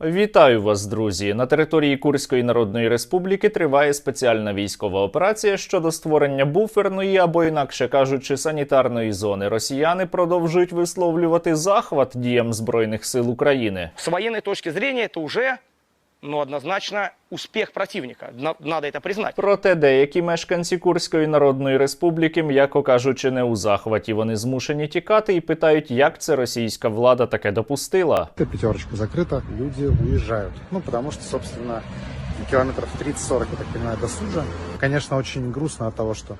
Вітаю вас, друзі! На території Курської Народної Республіки триває спеціальна військова операція щодо створення буферної або, інакше кажучи, санітарної зони. Росіяни продовжують висловлювати захват діям збройних сил України. З воєнної точки зрения це уже, ну, однозначно успех противника. На- Надо это признать. Проте деякі мешканці Курської Народної Республіки, м'яко кажучи, не у захваті. Вони змушені тікати і питають, як це російська влада таке допустила. Эта пятерочка закрыта, люди уезжают. Ну, потому что, собственно, километров 30-40, я так понимаю, до Суджа. Конечно, очень грустно от того, что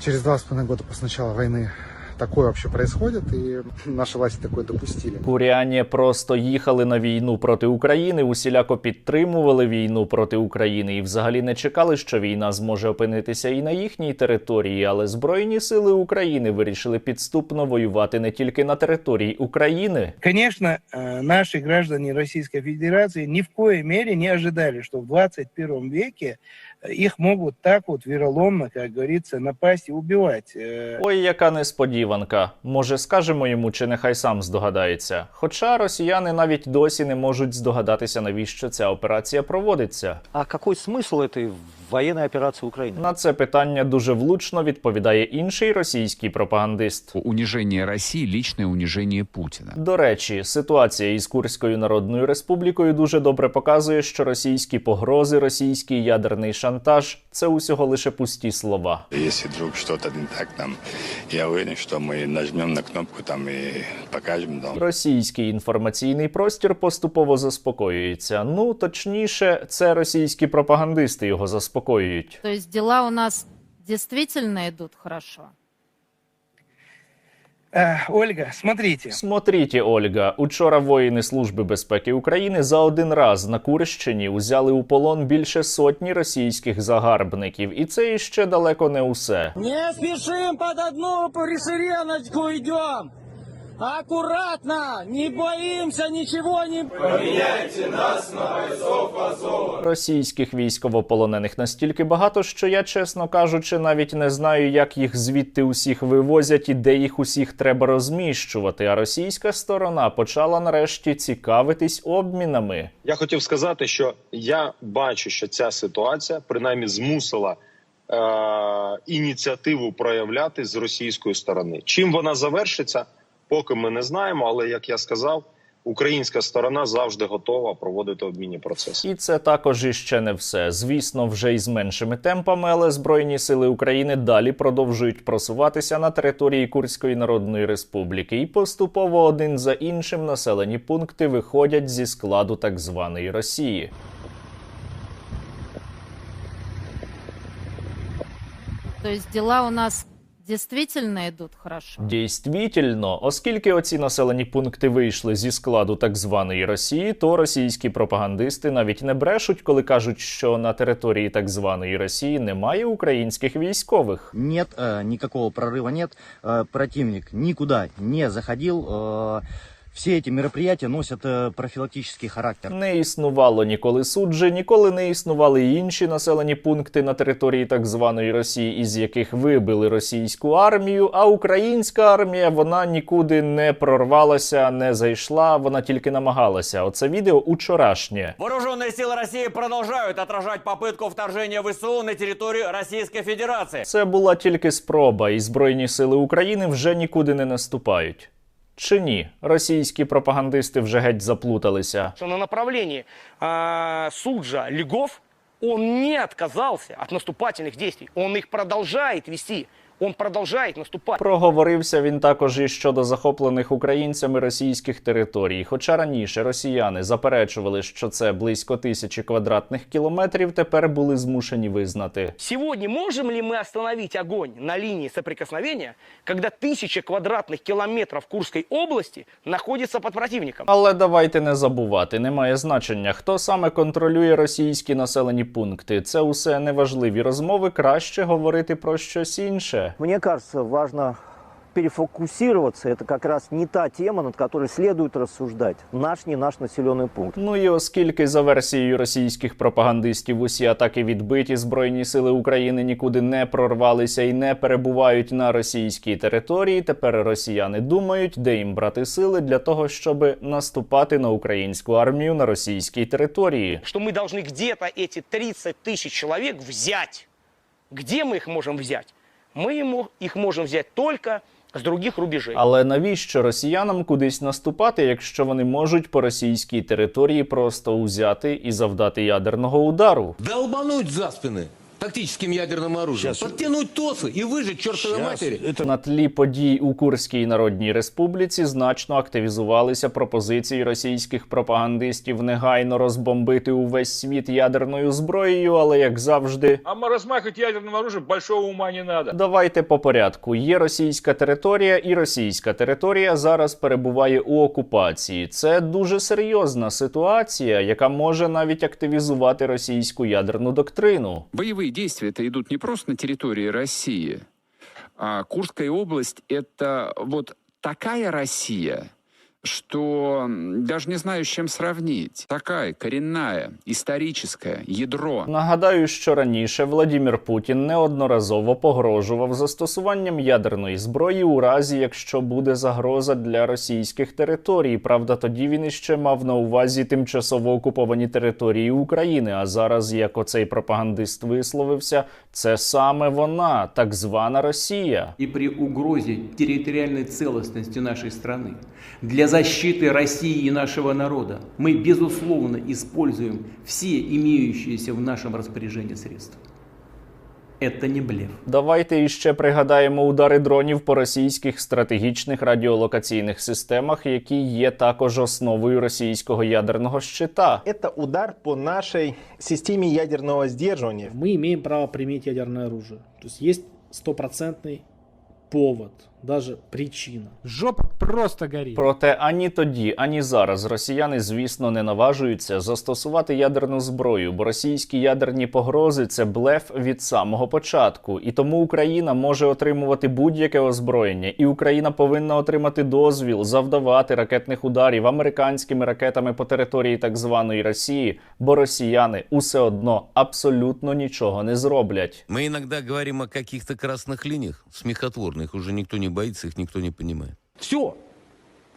через два с половиной года после начала войны такое вообще происходит, и наши власти такое допустили. Куряні просто їхали на війну проти України, усіляко підтримували війну проти України і взагалі не чекали, що війна зможе опинитися і на їхній території. Але Збройні сили України вирішили підступно воювати не тільки на території України. Конечно, э, наши граждане Российской Федерации ни в коей мере не ожидали, что в 21 веке э, их могут так вот вероломно, как говорится, напасть и убивать. Э, Ой, яка несподіванка. Може, скажемо йому, чи нехай сам здогадається. Хоча росіяни навіть досі не можуть здогадатися, навіщо ця операція проводиться. А какой смысл этой военной операции Украины? На це питання дуже влучно відповідає інший російський пропагандист. Унижение России – личное унижение Путина. До речі, ситуація із Курською Народною Республікою дуже добре показує, що російські погрози, російський ядерний шантаж це усього лише пусті слова. Если вдруг что-то не так, там, я уверен, что мы нажмем на кнопку там и покажем. Там. Російський інформаційний простір поступово заспокоюється. Ну точніше, це російські пропагандисти його заспокоюють. То есть дела у нас действительно идут хорошо. э, Ольга, смотрите, Смотрите, Ольга, учора воїни Служби безпеки України за один раз на Курщині узяли у полон більше сотні російських загарбників, і це іще далеко не усе. Не спешим под одну пришереночку идем. Аккуратно, не боимся, ничего не... Російських військовополонених настільки багато, що я, чесно кажучи, навіть не знаю, як їх звідти усіх вивозять і де їх усіх треба розміщувати. А російська сторона почала нарешті цікавитись обмінами. Я хотів сказати, що я бачу, що ця ситуація принаймні змусила е- ініціативу проявляти з російської сторони. Чим вона завершиться, поки ми не знаємо. Але як я сказав, українська сторона завжди готова проводити обмінні процеси. І це також іще не все. Звісно, вже із меншими темпами, але Збройні сили України далі продовжують просуватися на території Курської Народної Республіки, і поступово один за іншим населені пункти виходять зі складу так званої Росії. То есть дела у нас действительно идут хорошо. Дійствительно, оскільки оці населені пункти вийшли зі складу так званої Росії, то російські пропагандисти навіть не брешуть, коли кажуть, що на території так званої Росії немає українських військових. Нет, э, никакого прорыва нет. Э, противник никуда не заходил. Э, все эти мероприятия носят э, профилактический характер. Не існувало ніколи суджі, ніколи не існували й інші населені пункти на території так званої Росії, із яких вибили російську армію. А українська армія вона нікуди не прорвалася, не зайшла, вона тільки намагалася. Оце відео учорашнє. Вооруженные силы России продолжают отражать попытку вторжения ВСУ на территорию Российской Федерации. Це була тільки спроба, і Збройні сили України вже нікуди не наступають. Чи ні? Російські пропагандисти вже геть заплуталися. Що на направленні а, Суджа, Лігов он не отказался от наступательных действий. Он их продолжает вести. Он продолжает наступать. Проговорився він також і щодо захоплених українцями російських територій. Хоча раніше росіяни заперечували, що це близько тисячі квадратних кілометрів, тепер були змушені визнати. Сегодня можем ли мы остановить огонь на линии соприкосновения, когда тысяча квадратных километров Курской области находится под противником? Але давайте не забувати, немає значення, хто саме контролює російські населені пункти. Це усе неважливі розмови. Краще говорити про щось інше. Мне кажется, важно перефокусироваться, это как раз не та тема, над которой следует рассуждать. Наш, не наш населенный пункт. Ну і оскільки за версією російських пропагандистів усі атаки відбиті, збройні сили України нікуди не прорвалися і не перебувають на російській території. Тепер росіяни думають, де їм брати сили для того, щоб наступати на українську армію на російській території. Что мы должны где-то эти 30 тысяч человек взять. Где мы их можем взять? Мы їх можемо взяти тільки только с других рубежей. Але навіщо росіянам кудись наступати, якщо вони можуть по російській території просто узяти і завдати ядерного удару? Долбануть за спины тактическим ядерным оружием. Подтянуть ТОСы и выжить чертовой матери. На тлі подій у Курській Народній Республіці значно активізувалися пропозиції російських пропагандистів негайно розбомбити увесь світ ядерною зброєю, але як завжди. А размахивать ядерным оружием большого ума не надо. Давайте по порядку. Є російська територія, і російська територія зараз перебуває у окупації. Це дуже серйозна ситуація, яка може навіть активізувати російську ядерну доктрину. Боевые действия-то идут не просто на территории России. А Курская область — это вот такая Россия, что даже не знаю, с чем сравнить. Такая коренная, историческая, ядро. Нагадаю, що раніше Владімір Путін неодноразово погрожував застосуванням ядерної зброї у разі, якщо буде загроза для російських територій. Правда, тоді він іще мав на увазі тимчасово окуповані території України. А зараз, як оцей пропагандист висловився, це саме вона, так звана Росія. И при угрозе территориальной целостности нашей страны для защиты России и нашего народа мы, безусловно, используем все имеющиеся в нашем распоряжении средства. Это не блеф. Давайте іще пригадаємо удари дронів по російських стратегічних радіолокаційних системах, які є також основою російського ядерного щита. Это удар по нашей системе ядерного сдерживания. Мы имеем право применить ядерное оружие. То есть есть стопроцентный повод, даже причина. Жопа просто горит. Проте ані тоді, ані зараз росіяни, звісно, не наважуються застосувати ядерну зброю, бо російські ядерні погрози це блеф від самого початку. І тому Україна може отримувати будь-яке озброєння, і Україна повинна отримати дозвіл завдавати ракетних ударів американськими ракетами по території так званої Росії, бо росіяни усе одно абсолютно нічого не зроблять. Мы иногда говорим о каких-то красных линиях, смехотворных, уже никто не боится, их никто не понимает. Все.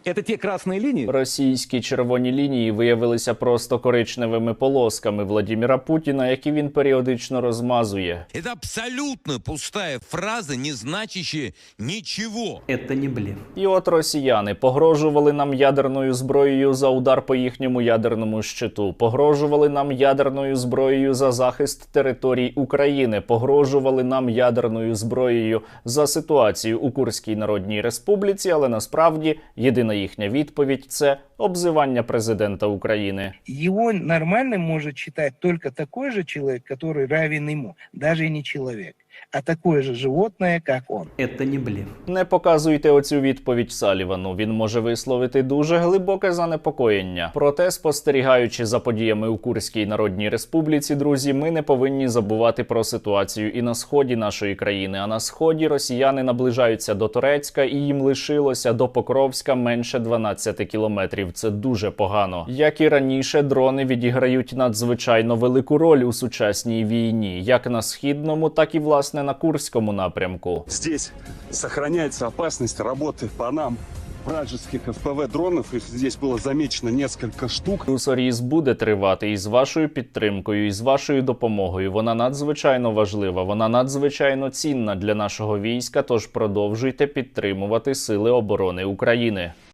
Это те красные линии, Російські червоні лінії виявилися просто коричневими полосками Владіміра Путіна, які він періодично розмазує. Это абсолютно пустая фраза, не значащая ничего. Это не блеф. І от росіяни погрожували нам ядерною зброєю за удар по їхньому ядерному щиту, погрожували нам ядерною зброєю за захист територій України, погрожували нам ядерною зброєю за ситуацію у Курській Народній Республіці. Але насправді єдина їхня відповідь це обзивання президента України. Його нормальним може читати только такий же чоловік, який равен йому, навіть не человек, а такое же животное, как он. Это не блеф. Не показуйте оцю відповідь Салівану. Він може висловити дуже глибоке занепокоєння. Проте, спостерігаючи за подіями у Курській Народній Республіці, друзі, ми не повинні забувати про ситуацію і на сході нашої країни. А на сході росіяни наближаються до Турецька, і їм лишилося до Покровська менше 12 кілометрів. Це дуже погано. Як і раніше, дрони відіграють надзвичайно велику роль у сучасній війні, як на східному, так і власне на Курському напрямку. Здесь сохраняется опасность работы по нам вражеских ФПВ-дронов. Их здесь было замечено несколько штук. Русоріз буде тривати і з вашою підтримкою, і з вашою допомогою. Вона надзвичайно важлива, вона надзвичайно цінна для нашого війська. Тож продовжуйте підтримувати Сили оборони України.